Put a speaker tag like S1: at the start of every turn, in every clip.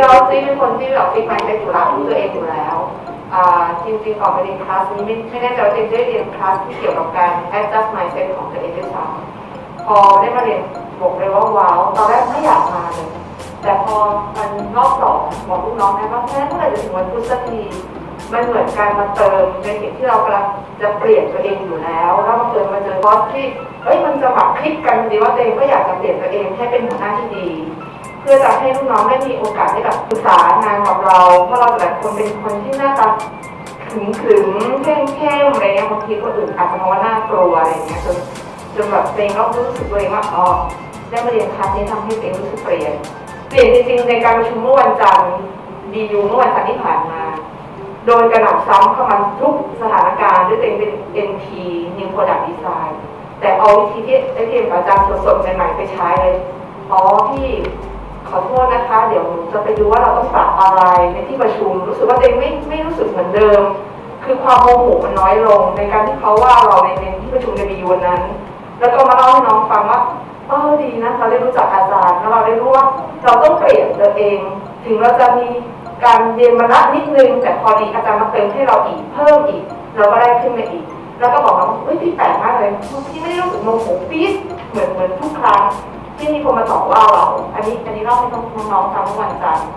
S1: เราจีเป็นคนที่แบบฟิกไมซ์เป็นอยู่แล้วรู้ตัวเองอยู่แล้วอ่าจริงๆก่อนมาเรียนคลาสนี้ไม่ไม่แน่ใจว่าเจนได้เรียนคลาสที่เกี่ยวกับการ adjust mindset ของตัวเองด้วยซ้ำพอได้มาเรียนบอกเลยว่าว้าวตอนแรกไม่อยากมาเลยแต่พอมันรอบสองบอกลูกน้องนะว่าแค่เมื่อไหร่จะถึงวันพุธสักที มันเหมือนการมาเติมในสิ่งที่เรากำลังจะเปลี่ยนตัวเองอยู่แล้ว แล้วมาเติมมาเจอบอสที่เอ้ยมันจะแบบคลิกกันดีว่าตัวเองก็อยากจะเปลี่ยนตัวเองให้เป็นหัวหน้าที่ดี เพื่อจะให้ลูกน้องได้มีโอกาสได้แบบปรึกษางานกับเราเพราะเราแต่ละคนเป็นคนที่หน้าตาขึงขึงๆเข้มเข้มอะไรเงี้ยบางทีคนอื่นอาจจะมองว่าน่ากลัวอะไรเงี้ยจนจนแบบตัวเองก็รู้สึกตัวเองว่าอ๋อได้มาเรียนคลาสนี้ทำให้ตัวเองรู้สึกเปลี่ยนเปลี่ยนจริงๆในการประชุมเมื่อวันจันทร์ดียูเมื่อวันจันทร์ที่ผ่านมา โดยกระหน่ำซ้ำเข้ามาทุกสถานการณ์ด้วยตัวเองเป็น NP New Product Design แต่เอาวิธีที่ได้เรียนกับอาจารย์สดๆใหม่ๆไปใช้เลย อ๋อพี่ขอโทษนะคะ เดี๋ยวจะไปดูว่าเราต้องปรับอะไรในที่ประชุม รู้สึกว่าตัวเองไม่ไม่รู้สึกเหมือนเดิม คือความโมโหมันน้อยลง ในการที่เขาว่าเราในในที่ประชุมในดีวันนั้น แล้วก็มาเล่าให้น้องฟังว่าเออดีนะเราได้รู้จักอาจารย์แล้วเราได้รู้ว่าเราต้องเปลี่ยนตัวเอง ถึงเราจะมีการเรียนมาละนิดนึง แต่พอดีอาจารย์มาเติมให้เราอีกเพิ่มอีก เราก็ได้ขึ้นมาอีก แล้วก็บอกว่าเฮ้ยพี่แปลกมากเลยพี่ไม่ได้รู้สึกโมโหปี๊ดเหมือนเหมือนทุกครั้งที่มีคนมาต่อว่าเรา อันนี้อันนี้เล่าให้น้องๆฟังเมื่อวันจันทร์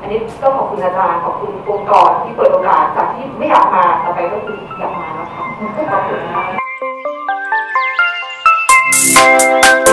S1: อันนี้ต้องขอบคุณอาจารย์ขอบคุณองค์กรที่เปิดโอกาสจากที่ไม่อยากมาต่อไปก็คืออยากมาแล้วค่ะขอบคุณค่ะ